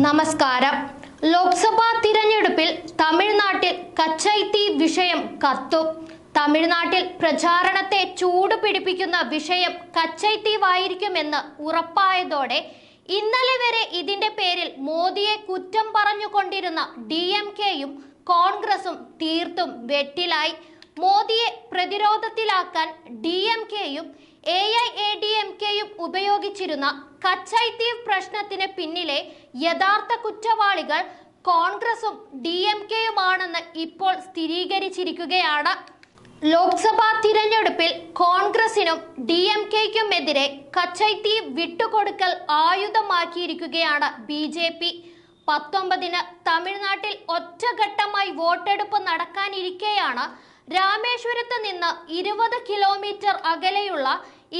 നമസ്കാരം. ലോക്സഭാ തിരഞ്ഞെടുപ്പിൽ തമിഴ്നാട്ടിൽ കച്ചൈത്തി വിഷയം കത്തും. തമിഴ്നാട്ടിൽ പ്രചാരണത്തെ ചൂട് പിടിപ്പിക്കുന്ന വിഷയം കച്ചൈത്തീവായിരിക്കുമെന്ന് ഉറപ്പായതോടെ ഇന്നലെ വരെ ഇതിന്റെ പേരിൽ മോദിയെ കുറ്റം പറഞ്ഞുകൊണ്ടിരുന്ന ഡി എം കെയും കോൺഗ്രസും തീർത്തും വെട്ടിലായി. മോദിയെ പ്രതിരോധത്തിലാക്കാൻ ഡി എം കെയും A I A D M കെയും ഉപയോഗിച്ചിരുന്ന കച്ചൈത്തീവ് പ്രശ്നത്തിന് പിന്നിലെ യഥാർത്ഥ കുറ്റവാളികൾ കോൺഗ്രസും ഡി എം കെയുമാണെന്ന് ഇപ്പോൾ സ്ഥിരീകരിച്ചിരിക്കുകയാണ്. ലോക്സഭാ തിരഞ്ഞെടുപ്പിൽ കോൺഗ്രസിനും ഡി എം കെയ്ക്കുമെതിരെ കച്ചൈത്തീവ് വിട്ടുകൊടുക്കൽ ആയുധമാക്കിയിരിക്കുകയാണ് ബി ജെ പി. പത്തൊമ്പതിന് തമിഴ്നാട്ടിൽ ഒറ്റഘട്ടമായി വോട്ടെടുപ്പ് നടക്കാനിരിക്കെയാണ് രാമേശ്വരത്ത് നിന്ന് ഇരുപത് കിലോമീറ്റർ അകലെയുള്ള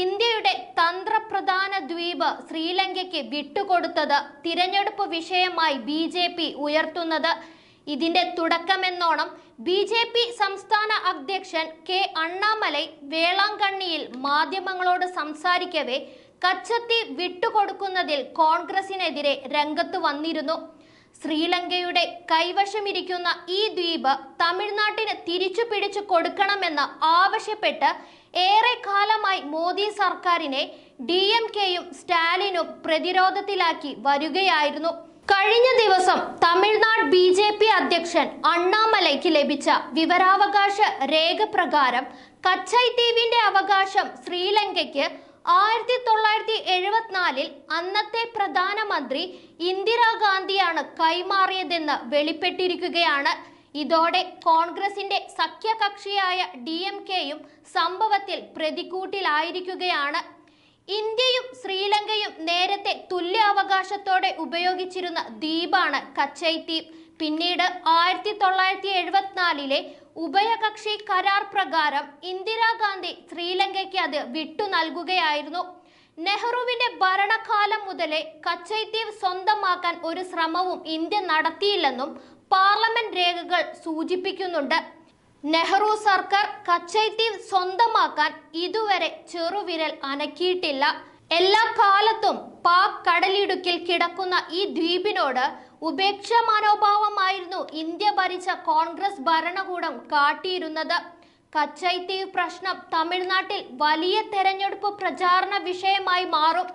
ഇന്ത്യയുടെ തന്ത്രപ്രധാന ദ്വീപ് ശ്രീലങ്കയ്ക്ക് വിട്ടുകൊടുത്തത് തിരഞ്ഞെടുപ്പ് വിഷയമായി ബി ജെ പി ഉയർത്തുന്നത്. ഇതിന്റെ തുടക്കമെന്നോണം ബി ജെ പി സംസ്ഥാന അധ്യക്ഷൻ കെ അണ്ണാമലൈ വേളാങ്കണ്ണിയിൽ മാധ്യമങ്ങളോട് സംസാരിക്കവേ കച്ചത്തി വിട്ടുകൊടുക്കുന്നതിൽ കോൺഗ്രസിനെതിരെ രംഗത്ത് വന്നിരുന്നു. ശ്രീലങ്കയുടെ കൈവശമിരിക്കുന്ന ഈ ദ്വീപ് തമിഴ്നാട്ടിന് തിരിച്ചു പിടിച്ചു കൊടുക്കണമെന്ന് ആവശ്യപ്പെട്ട് ഏറെ കാലമായി മോദി സർക്കാരിനെ ഡി എം കെയും സ്റ്റാലിനും പ്രതിരോധത്തിലാക്കി വരികയായിരുന്നു. കഴിഞ്ഞ ദിവസം തമിഴ്നാട് ബി ജെ പി അധ്യക്ഷൻ അണ്ണാമലയ്ക്ക് ലഭിച്ച വിവരാവകാശ രേഖ പ്രകാരം കച്ചൈ ദ്വീപിന്റെ അവകാശം ശ്രീലങ്കയ്ക്ക് ആയിരത്തി തൊള്ളായിരത്തി എഴുപത്തിനാലിൽ അന്നത്തെ പ്രധാനമന്ത്രി ഇന്ദിരാഗാന്ധിയാണ് കൈമാറിയതെന്ന് വെളിപ്പെട്ടിരിക്കുകയാണ്. ഇതോടെ കോൺഗ്രസിന്റെ സഖ്യകക്ഷിയായ ഡി എം കെയും സംഭവത്തിൽ പ്രതിക്കൂട്ടിലായിരിക്കുകയാണ് ഇന്ത്യയും ശ്രീലങ്കയും നേരത്തെ തുല്യ അവകാശത്തോടെ ഉപയോഗിച്ചിരുന്ന ദ്വീപാണ് കച്ചൈ ദ്വീപ്. പിന്നീട് ആയിരത്തി തൊള്ളായിരത്തി എഴുപത്തിനാലിലെ ഉഭയകക്ഷി കരാർ പ്രകാരം ഇന്ദിരാഗാന്ധി ശ്രീലങ്കയ്ക്ക് അത് വിട്ടു നൽകുകയായിരുന്നു. നെഹ്റുവിന്റെ ഭരണകാലം മുതലേ കച്ചൈത്തീവ് സ്വന്തമാക്കാൻ ഒരു ശ്രമവും ഇന്ത്യ നടത്തിയില്ലെന്നും പാർലമെന്റ് രേഖകൾ സൂചിപ്പിക്കുന്നുണ്ട്. നെഹ്റു സർക്കാർ കച്ചൈത്തീവ് സ്വന്തമാക്കാൻ ഇതുവരെ ചെറുവിരൽ അനക്കിയിട്ടില്ല. എല്ലാ കാലത്തും പാക് കടലിടുക്കിൽ കിടക്കുന്ന ഈ ദ്വീപിനോട് ഉപേക്ഷ മനോഭാവമായിരുന്നു ഇന്ത്യ ഭരിച്ച കോൺഗ്രസ് ഭരണകൂടം കാട്ടിയിരുന്നത്. കച്ചൈത്തീവ് പ്രശ്നം തമിഴ്നാട്ടിൽ വലിയ തെരഞ്ഞെടുപ്പ് പ്രചാരണ വിഷയമായി മാറും.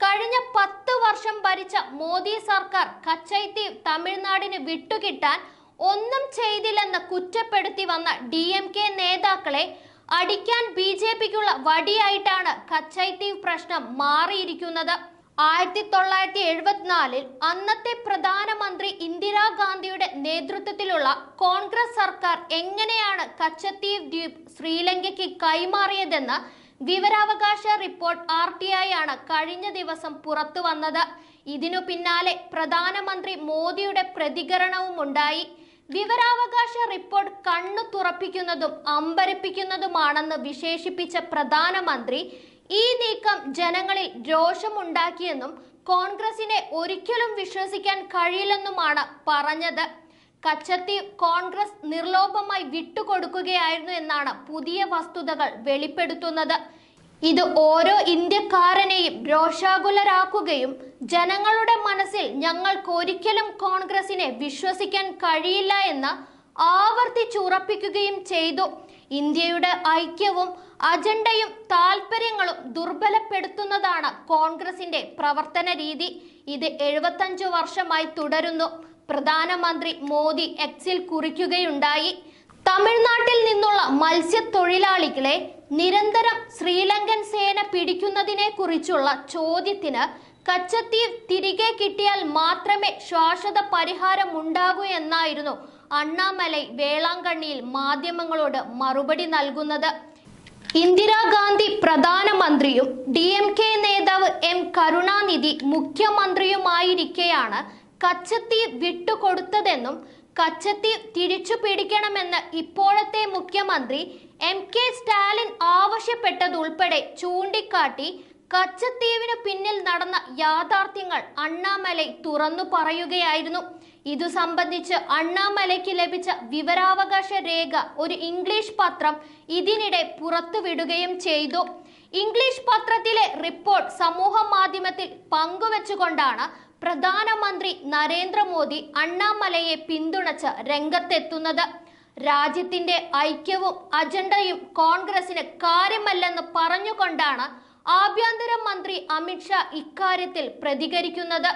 കഴിഞ്ഞ പത്ത് വർഷം ഭരിച്ച മോദി സർക്കാർ കച്ചൈത്തീവ് തമിഴ്നാടിന് വിട്ടുകിട്ടാൻ ഒന്നും ചെയ്തില്ലെന്ന് കുറ്റപ്പെടുത്തി വന്ന ഡി എം കെ നേതാക്കളെ അടിക്കാൻ ബി ജെ പിക്കുള്ള വടിയായിട്ടാണ് കച്ചൈത്തീവ് പ്രശ്നം മാറിയിരിക്കുന്നത്. ആയിരത്തി തൊള്ളായിരത്തി എഴുപത്തിനാലിൽ അന്നത്തെ പ്രധാനമന്ത്രി ഇന്ദിരാഗാന്ധിയുടെ നേതൃത്വത്തിലുള്ള കോൺഗ്രസ് സർക്കാർ എങ്ങനെയാണ് കച്ചത്തീവ് ദ്വീപ് ശ്രീലങ്കയ്ക്ക് കൈമാറിയതെന്ന് വിവരാവകാശ റിപ്പോർട്ട് ആർ ടി ഐ ആണ് കഴിഞ്ഞ ദിവസം പുറത്തു വന്നത് ഇതിനു പിന്നാലെ പ്രധാനമന്ത്രി മോദിയുടെ പ്രതികരണവും ഉണ്ടായി വിവരാവകാശ റിപ്പോർട്ട് കണ്ണു തുറപ്പിക്കുന്നതും അമ്പരപ്പിക്കുന്നതുമാണെന്ന് വിശേഷിപ്പിച്ച പ്രധാനമന്ത്രി ഈ നീക്കം ജനങ്ങളിൽ രോഷമുണ്ടാക്കിയെന്നും കോൺഗ്രസിനെ ഒരിക്കലും വിശ്വസിക്കാൻ കഴിയില്ലെന്നുമാണ് പറഞ്ഞത്. കച്ചത്തി കോൺഗ്രസ് നിർലോഭമായി വിട്ടുകൊടുക്കുകയായിരുന്നു എന്നാണ് പുതിയ വസ്തുതകൾ വെളിപ്പെടുത്തുന്നത്. ഇത് ഓരോ ഇന്ത്യക്കാരനെയും രോഷാകുലരാക്കുകയും ജനങ്ങളുടെ മനസ്സിൽ ഞങ്ങൾക്കൊരിക്കലും കോൺഗ്രസിനെ വിശ്വസിക്കാൻ കഴിയില്ല എന്ന് ആവർത്തിച്ചുറപ്പിക്കുകയും ചെയ്തു. ഇന്ത്യയുടെ ഐക്യവും അജണ്ടയും താല്പര്യങ്ങളും ദുർബലപ്പെടുത്തുന്നതാണ് കോൺഗ്രസിന്റെ പ്രവർത്തന രീതി. ഇത് എഴുപത്തഞ്ചു വർഷമായി തുടരുന്നു. പ്രധാനമന്ത്രി മോദി എക്സിൽ കുറിക്കുകയുണ്ടായി. തമിഴ്നാട്ടിൽ നിന്നുള്ള മത്സ്യത്തൊഴിലാളികളെ നിരന്തരം ശ്രീലങ്കൻ സേന പിടിക്കുന്നതിനെ കുറിച്ചുള്ള ചോദ്യത്തിന് കച്ചത്തീവ് തിരികെ കിട്ടിയാൽ മാത്രമേ ശാശ്വത പരിഹാരം ഉണ്ടാകൂ എന്നായിരുന്നു അണ്ണാമലൈ വേളാങ്കണ്ണിയിൽ മാധ്യമങ്ങളോട് മറുപടി നൽകുന്നത്. ഇന്ദിരാഗാന്ധി പ്രധാനമന്ത്രിയും ഡി എം കെ നേതാവ് എം കരുണാനിധി മുഖ്യമന്ത്രിയുമായിരിക്കെയാണ് കച്ചത്തീവ് വിട്ടുകൊടുത്തതെന്നും കച്ചത്തീവ് തിരിച്ചു പിടിക്കണമെന്ന് ഇപ്പോഴത്തെ മുഖ്യമന്ത്രി എം കെ സ്റ്റാലിൻ ആവശ്യപ്പെട്ടതുൾപ്പെടെ ചൂണ്ടിക്കാട്ടി കച്ചത്തീവിന് പിന്നിൽ നടന്ന യാഥാർത്ഥ്യങ്ങൾ അണ്ണാമലൈ തുറന്നു പറയുകയായിരുന്നു. ഇതു സംബന്ധിച്ച് അണ്ണാമലയ്ക്ക് ലഭിച്ച വിവരാവകാശ രേഖ ഒരു ഇംഗ്ലീഷ് പത്രം ഇതിനിടെ പുറത്തുവിടുകയും ചെയ്തു. ഇംഗ്ലീഷ് പത്രത്തിലെ റിപ്പോർട്ട് സമൂഹ മാധ്യമത്തിൽ പങ്കുവെച്ചുകൊണ്ടാണ് പ്രധാനമന്ത്രി നരേന്ദ്രമോദി അണ്ണാമലയെ പിന്തുണച്ച് രംഗത്തെത്തുന്നത്. രാജ്യത്തിന്റെ ഐക്യവും അജണ്ടയും കോൺഗ്രസിന് കാര്യമല്ലെന്ന് പറഞ്ഞുകൊണ്ടാണ് ആഭ്യന്തര മന്ത്രി അമിത്ഷാ ഇക്കാര്യത്തിൽ പ്രതികരിക്കുന്നത്.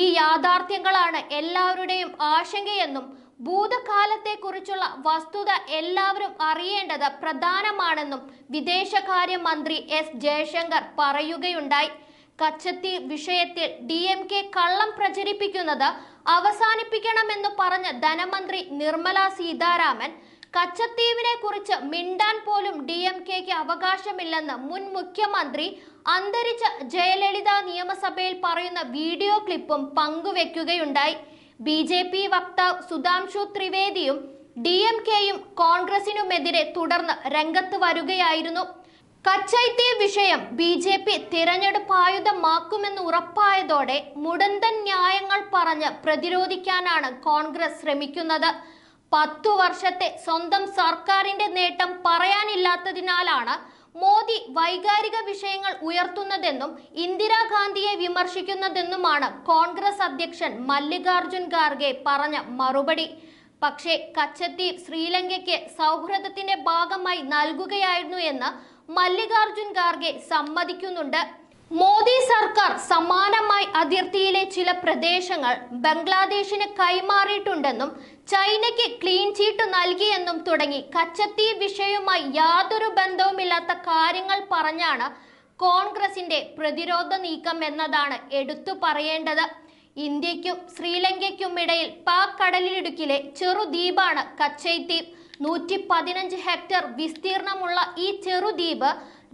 ഈ യാഥാർത്ഥ്യങ്ങളാണ് എല്ലാവരുടെയും ആശങ്കയെന്നും ഭൂതകാലത്തെക്കുറിച്ചുള്ള വസ്തുത എല്ലാവരും അറിയേണ്ടത് പ്രധാനമാണെന്നും വിദേശകാര്യമന്ത്രി എസ് ജയശങ്കർ പറയുകയുണ്ടായി. കച്ചത്തി വിഷയത്തിൽ ഡി എം കെ കള്ളം പ്രചരിപ്പിക്കുന്നത് അവസാനിപ്പിക്കണമെന്ന് പറഞ്ഞ ധനമന്ത്രി നിർമ്മല സീതാരാമൻ. കച്ചത്തീവിനെ കുറിച്ച് മിണ്ടാൻ പോലും ഡി എം കെക്ക് അവകാശമില്ലെന്ന് മുൻ മുഖ്യമന്ത്രി അന്തരിച്ച ജയലളിത നിയമസഭയിൽ പറയുന്ന വീഡിയോ ക്ലിപ്പും പങ്കുവെക്കുകയുണ്ടായി. ബി ജെ പി വക്താവ് സുധാംശു ത്രിവേദിയും ഡി എം കെയും കോൺഗ്രസിനുമെതിരെ തുടർന്ന് രംഗത്ത് വരികയായിരുന്നു. കച്ചൈത്തി വിഷയം ബി ജെ പി തിരഞ്ഞെടുപ്പ് ആയുധമാക്കുമെന്ന് ഉറപ്പായതോടെ മുടന്തൻ ന്യായങ്ങൾ പറഞ്ഞ് പ്രതിരോധിക്കാനാണ് കോൺഗ്രസ് ശ്രമിക്കുന്നത്. പത്തു വർഷത്തെ സ്വന്തം സർക്കാരിന്റെ നേട്ടം പറയാനില്ലാത്തതിനാലാണ് മോദി വൈകാരിക വിഷയങ്ങൾ ഉയർത്തുന്നതെന്നും ഇന്ദിരാഗാന്ധിയെ വിമർശിക്കുന്നതെന്നുമാണ് കോൺഗ്രസ് അധ്യക്ഷൻ മല്ലികാർജുൻ ഖാർഗെ പറഞ്ഞ മറുപടി. പക്ഷേ കച്ചത്തീവ് ശ്രീലങ്കയ്ക്ക് സൗഹൃദത്തിന്റെ ഭാഗമായി നൽകുകയായിരുന്നു എന്ന് മല്ലികാർജുൻ ഖാർഗെ സമ്മതിക്കുന്നുണ്ട്. മോദി സർക്കാർ സമാനമായി അതിർത്തിയിലെ ചില പ്രദേശങ്ങൾ ബംഗ്ലാദേശിന് കൈമാറിയിട്ടുണ്ടെന്നും ചൈനയ്ക്ക് ക്ലീൻ ചീട്ട് നൽകിയെന്നും തുടങ്ങി കച്ചത്തി വിഷയവുമായി യാതൊരു ബന്ധവുമില്ലാത്ത കാര്യങ്ങൾ പറഞ്ഞാണ് കോൺഗ്രസിന്റെ പ്രതിരോധ നീക്കം എന്നതാണ് എടുത്തു പറയേണ്ടത്. ഇന്ത്യക്കും ശ്രീലങ്കയ്ക്കും ഇടയിൽ പാക് കടലിടുക്കിലെ ചെറുദ്വീപാണ് കച്ചൈദ്വീപ് നൂറ്റി പതിനഞ്ച് ഹെക്ടർ വിസ്തീർണമുള്ള ഈ ചെറുദ്വീപ്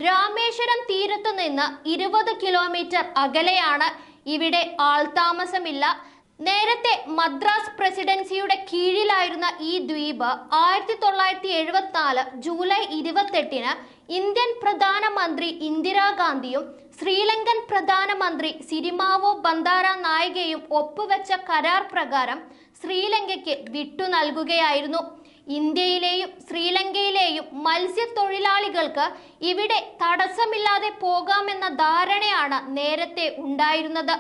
രാമേശ്വരം തീരത്തു നിന്ന് ഇരുപത് കിലോമീറ്റർ അകലെയാണ്. ഇവിടെ ആൾതാമസമില്ല. നേരത്തെ മദ്രാസ് പ്രസിഡൻസിയുടെ കീഴിലായിരുന്ന ഈ ദ്വീപ് ആയിരത്തി തൊള്ളായിരത്തി എഴുപത്തി നാല് ജൂലൈ ഇരുപത്തെട്ടിന് ഇന്ത്യൻ പ്രധാനമന്ത്രി ഇന്ദിരാഗാന്ധിയും ശ്രീലങ്കൻ പ്രധാനമന്ത്രി സിരിമാവോ ബന്ദാര നായികയും ഒപ്പുവെച്ച കരാർ പ്രകാരം ശ്രീലങ്കയ്ക്ക് വിട്ടു നൽകുകയായിരുന്നു. ഇന്ത്യയിലെയും ശ്രീലങ്കയിലെയും മത്സ്യത്തൊഴിലാളികൾക്ക് ഇവിടെ തടസ്സമില്ലാതെ പോകാമെന്ന ധാരണയാണ് നേരത്തെ ഉണ്ടായിരുന്നത്.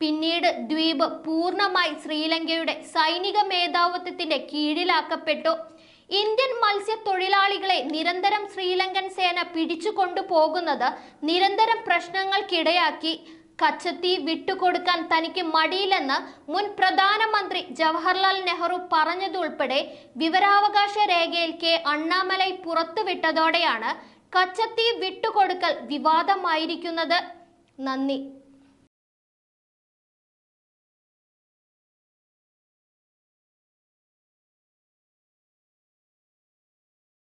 പിന്നീട് ദ്വീപ് പൂർണമായി ശ്രീലങ്കയുടെ സൈനിക മേധാവിത്വത്തിന്റെ കീഴിലാക്കപ്പെട്ടു. ഇന്ത്യൻ മത്സ്യത്തൊഴിലാളികളെ നിരന്തരം ശ്രീലങ്കൻ സേന പിടിച്ചു കൊണ്ടുപോകുന്നത് നിരന്തരം പ്രശ്നങ്ങൾക്കിടയാക്കി. കച്ചത്തി വിട്ടുകൊടുക്കാൻ തനിക്ക് മടിയില്ലെന്ന് മുൻ പ്രധാനമന്ത്രി ജവഹർലാൽ നെഹ്റു പറഞ്ഞതുൾപ്പെടെ വിവരാവകാശ രേഖയിൽ കെ അണ്ണാമലൈ പുറത്തുവിട്ടതോടെയാണ് കച്ചത്തി വിട്ടുകൊടുക്കൽ വിവാദമായിരിക്കുന്നത്. നന്ദി.